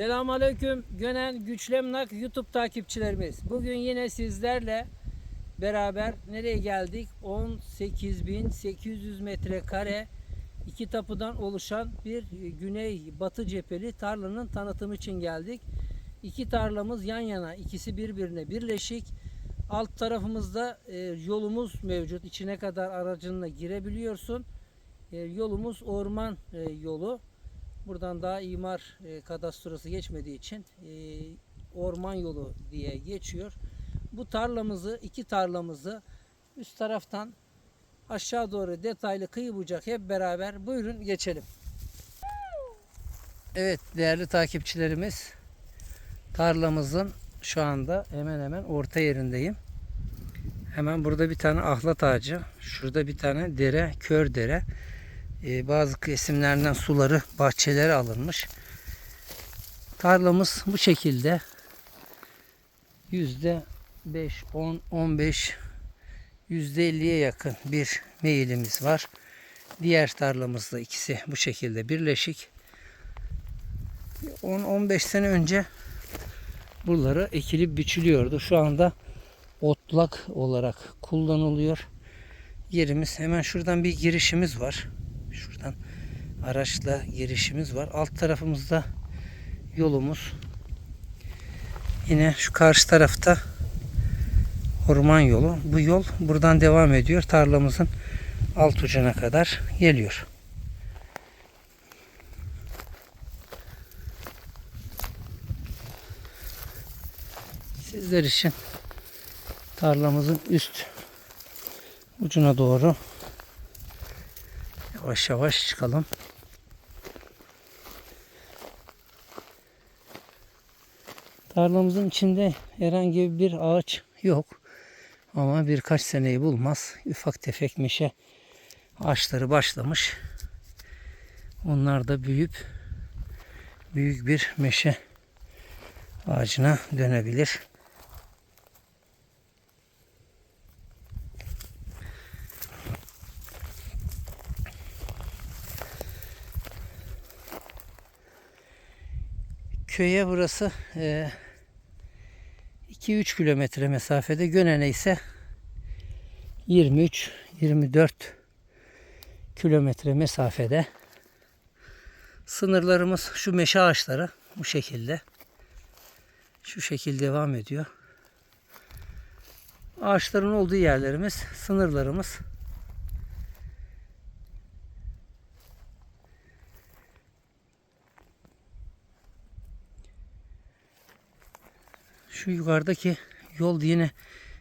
Selamünaleyküm Gönen Güçlemnak YouTube takipçilerimiz. Bugün yine sizlerle beraber nereye geldik? 18.800 metrekare iki tapudan oluşan bir güney batı cepheli tarlanın tanıtımı için geldik. İki tarlamız yan yana, ikisi birbirine birleşik. Alt tarafımızda e, yolumuz mevcut. İçine kadar aracınla girebiliyorsun. E, yolumuz orman e, yolu. Buradan daha imar e, kadastrosu geçmediği için e, orman yolu diye geçiyor. Bu tarlamızı, iki tarlamızı üst taraftan aşağı doğru detaylı kıyı bucak hep beraber buyurun geçelim. Evet değerli takipçilerimiz tarlamızın şu anda hemen hemen orta yerindeyim. Hemen burada bir tane ahlat ağacı, şurada bir tane dere, kör dere. Ee, bazı kesimlerinden suları bahçelere alınmış. Tarlamız bu şekilde yüzde 5, 10, 15, yüzde 50'ye yakın bir meyilimiz var. Diğer tarlamızda ikisi bu şekilde birleşik. 10-15 sene önce buraları ekilip biçiliyordu. Şu anda otlak olarak kullanılıyor. Yerimiz hemen şuradan bir girişimiz var. Şuradan araçla girişimiz var. Alt tarafımızda yolumuz. Yine şu karşı tarafta orman yolu. Bu yol buradan devam ediyor. Tarlamızın alt ucuna kadar geliyor. Sizler için tarlamızın üst ucuna doğru yavaş yavaş çıkalım. Tarlamızın içinde herhangi bir ağaç yok. Ama birkaç seneyi bulmaz. Ufak tefek meşe ağaçları başlamış. Onlar da büyüyüp büyük bir meşe ağacına dönebilir. Köye burası e, 2-3 kilometre mesafede. Gönen'e ise 23-24 kilometre mesafede. Sınırlarımız şu meşe ağaçları bu şekilde. Şu şekilde devam ediyor. Ağaçların olduğu yerlerimiz, sınırlarımız. Şu yukarıdaki yol yine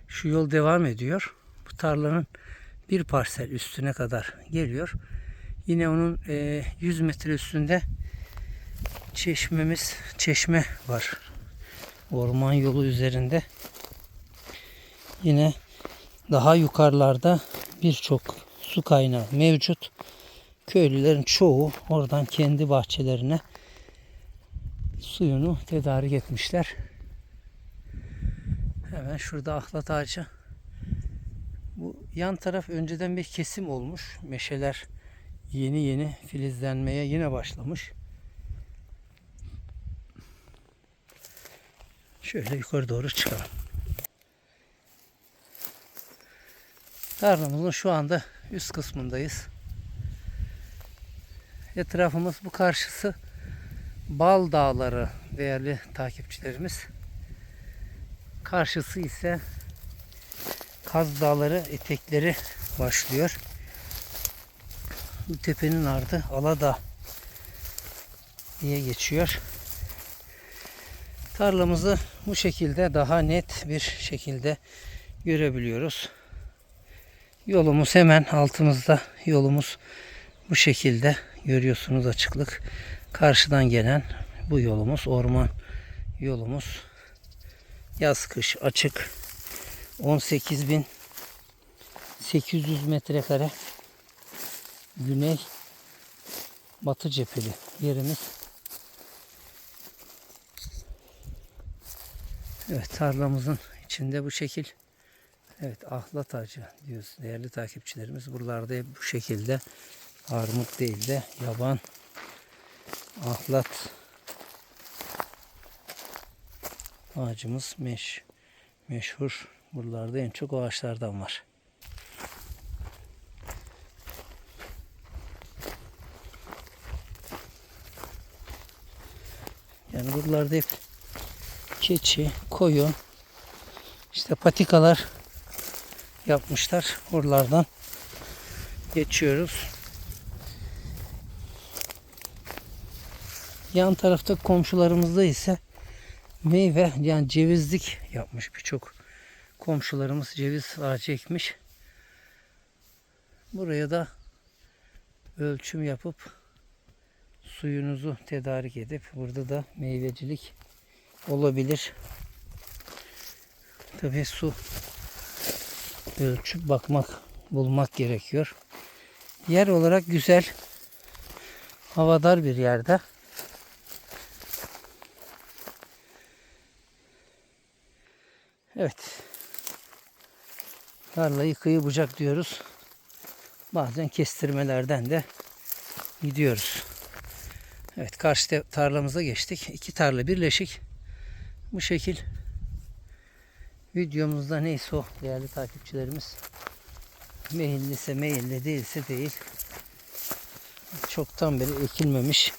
şu yol devam ediyor. Bu tarlanın bir parsel üstüne kadar geliyor. Yine onun e, 100 metre üstünde çeşmemiz, çeşme var. Orman yolu üzerinde. Yine daha yukarılarda birçok su kaynağı mevcut. Köylülerin çoğu oradan kendi bahçelerine suyunu tedarik etmişler. Hemen şurada ahlat ağacı. Bu yan taraf önceden bir kesim olmuş. Meşeler yeni yeni filizlenmeye yine başlamış. Şöyle yukarı doğru çıkalım. Tarlamızın şu anda üst kısmındayız. Etrafımız bu karşısı Bal Dağları değerli takipçilerimiz. Karşısı ise Kaz Dağları etekleri başlıyor. Bu tepenin ardı Aladağ diye geçiyor. Tarlamızı bu şekilde daha net bir şekilde görebiliyoruz. Yolumuz hemen altımızda. Yolumuz bu şekilde görüyorsunuz açıklık. Karşıdan gelen bu yolumuz orman yolumuz. Yaz kış açık. 18.800 metrekare güney batı cepheli yerimiz. Evet tarlamızın içinde bu şekil. Evet ahlat ağacı diyoruz değerli takipçilerimiz. Buralarda bu şekilde armut değil de yaban ahlat ağacımız meş, meşhur. Buralarda en çok ağaçlardan var. Yani buralarda hep keçi, koyun, işte patikalar yapmışlar. Oralardan geçiyoruz. Yan tarafta komşularımızda ise meyve yani cevizlik yapmış birçok komşularımız ceviz ağacı ekmiş. Buraya da ölçüm yapıp suyunuzu tedarik edip burada da meyvecilik olabilir. Tabii su ölçüp bakmak, bulmak gerekiyor. Yer olarak güzel. Havadar bir yerde. Evet. Tarlayı kıyı bucak diyoruz. Bazen kestirmelerden de gidiyoruz. Evet karşı tarlamıza geçtik. İki tarla birleşik. Bu şekil videomuzda neyse o değerli takipçilerimiz. Meyilliyse meyilli değilse değil. Çoktan beri ekilmemiş.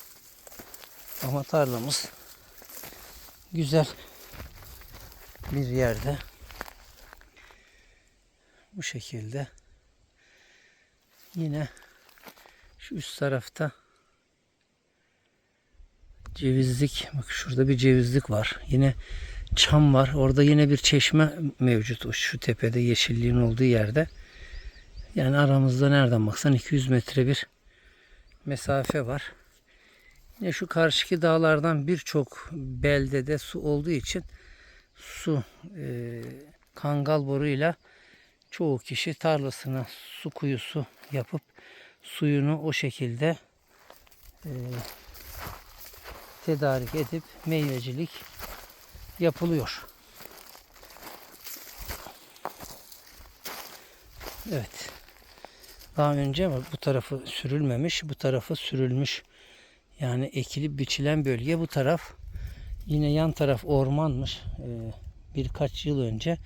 Ama tarlamız güzel bir yerde. Bu şekilde. Yine şu üst tarafta cevizlik. Bak şurada bir cevizlik var. Yine çam var. Orada yine bir çeşme mevcut. Şu tepede yeşilliğin olduğu yerde. Yani aramızda nereden baksan 200 metre bir mesafe var. Yine şu karşıki dağlardan birçok beldede su olduğu için su e, kangal boruyla çoğu kişi tarlasına su kuyusu yapıp suyunu o şekilde e, tedarik edip meyvecilik yapılıyor. Evet. Daha önce ama bu tarafı sürülmemiş, bu tarafı sürülmüş. Yani ekilip biçilen bölge bu taraf. Yine yan taraf ormanmış. Ee, birkaç yıl önce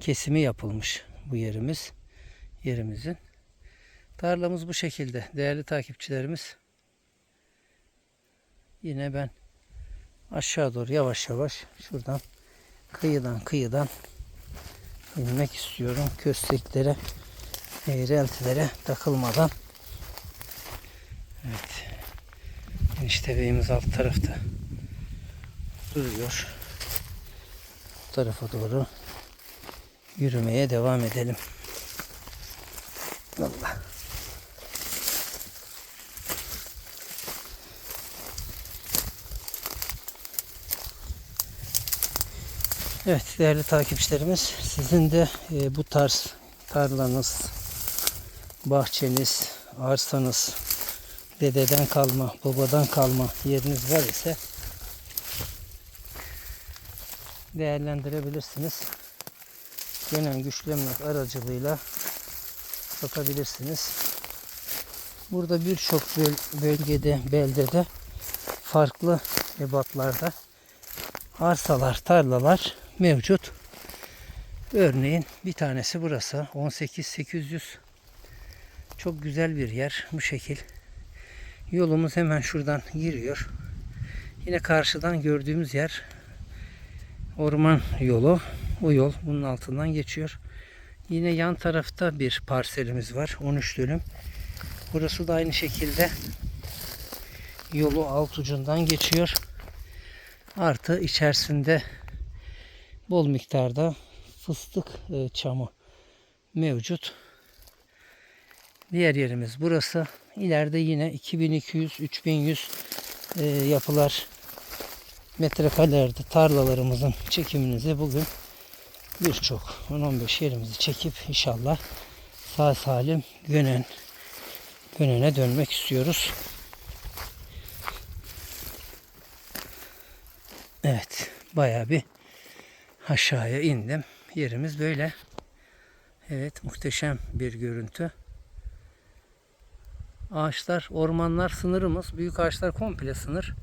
kesimi yapılmış bu yerimiz. Yerimizin. Tarlamız bu şekilde. Değerli takipçilerimiz. Yine ben aşağı doğru yavaş yavaş şuradan kıyıdan kıyıdan inmek istiyorum. Kösteklere, eğreltilere takılmadan. Evet. Enişte beyimiz alt tarafta duruyor. Bu tarafa doğru yürümeye devam edelim. Allah. Evet değerli takipçilerimiz sizin de e, bu tarz tarlanız, bahçeniz, arsanız, dededen kalma, babadan kalma yeriniz var ise değerlendirebilirsiniz. Genel güçlenmek aracılığıyla satabilirsiniz. Burada birçok böl- bölgede, beldede farklı ebatlarda arsalar, tarlalar mevcut. Örneğin bir tanesi burası 18800 çok güzel bir yer bu şekil. Yolumuz hemen şuradan giriyor. Yine karşıdan gördüğümüz yer orman yolu. O yol bunun altından geçiyor. Yine yan tarafta bir parselimiz var. 13 dönüm. Burası da aynı şekilde yolu alt ucundan geçiyor. Artı içerisinde bol miktarda fıstık e, çamı mevcut. Diğer yerimiz burası. İleride yine 2200-3100 e, yapılar metrekarelerde tarlalarımızın çekiminizi bugün birçok 10-15 yerimizi çekip inşallah sağ salim Gönen Gönen'e dönmek istiyoruz. Evet, bayağı bir aşağıya indim. Yerimiz böyle. Evet, muhteşem bir görüntü. Ağaçlar, ormanlar sınırımız. Büyük ağaçlar komple sınır.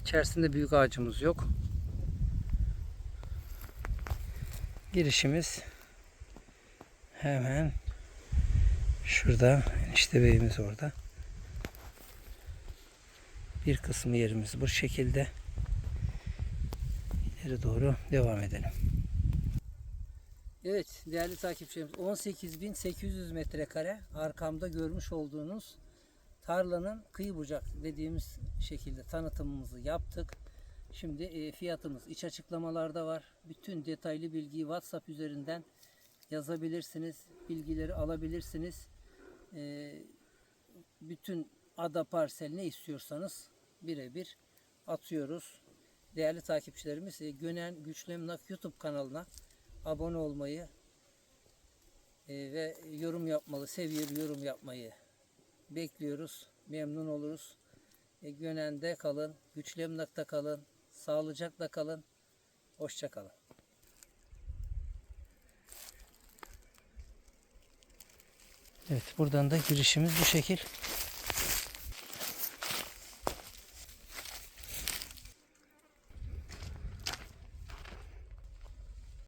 İçerisinde büyük ağacımız yok. Girişimiz hemen şurada. İşte beyimiz orada. Bir kısmı yerimiz bu şekilde. İleri doğru devam edelim. Evet değerli takipçilerimiz 18.800 metrekare arkamda görmüş olduğunuz tarlanın kıyı bucak dediğimiz şekilde tanıtımımızı yaptık. Şimdi e, fiyatımız iç açıklamalarda var. Bütün detaylı bilgiyi WhatsApp üzerinden yazabilirsiniz. Bilgileri alabilirsiniz. E, bütün ada parsel ne istiyorsanız birebir atıyoruz. Değerli takipçilerimiz e, Gönen Güçlü Emlak YouTube kanalına abone olmayı e, ve yorum yapmalı, seviyeli yorum yapmayı bekliyoruz. Memnun oluruz. E, Gönen'de kalın, güçlü emlakta kalın, sağlıcakla kalın, hoşça kalın. Evet, buradan da girişimiz bu şekil.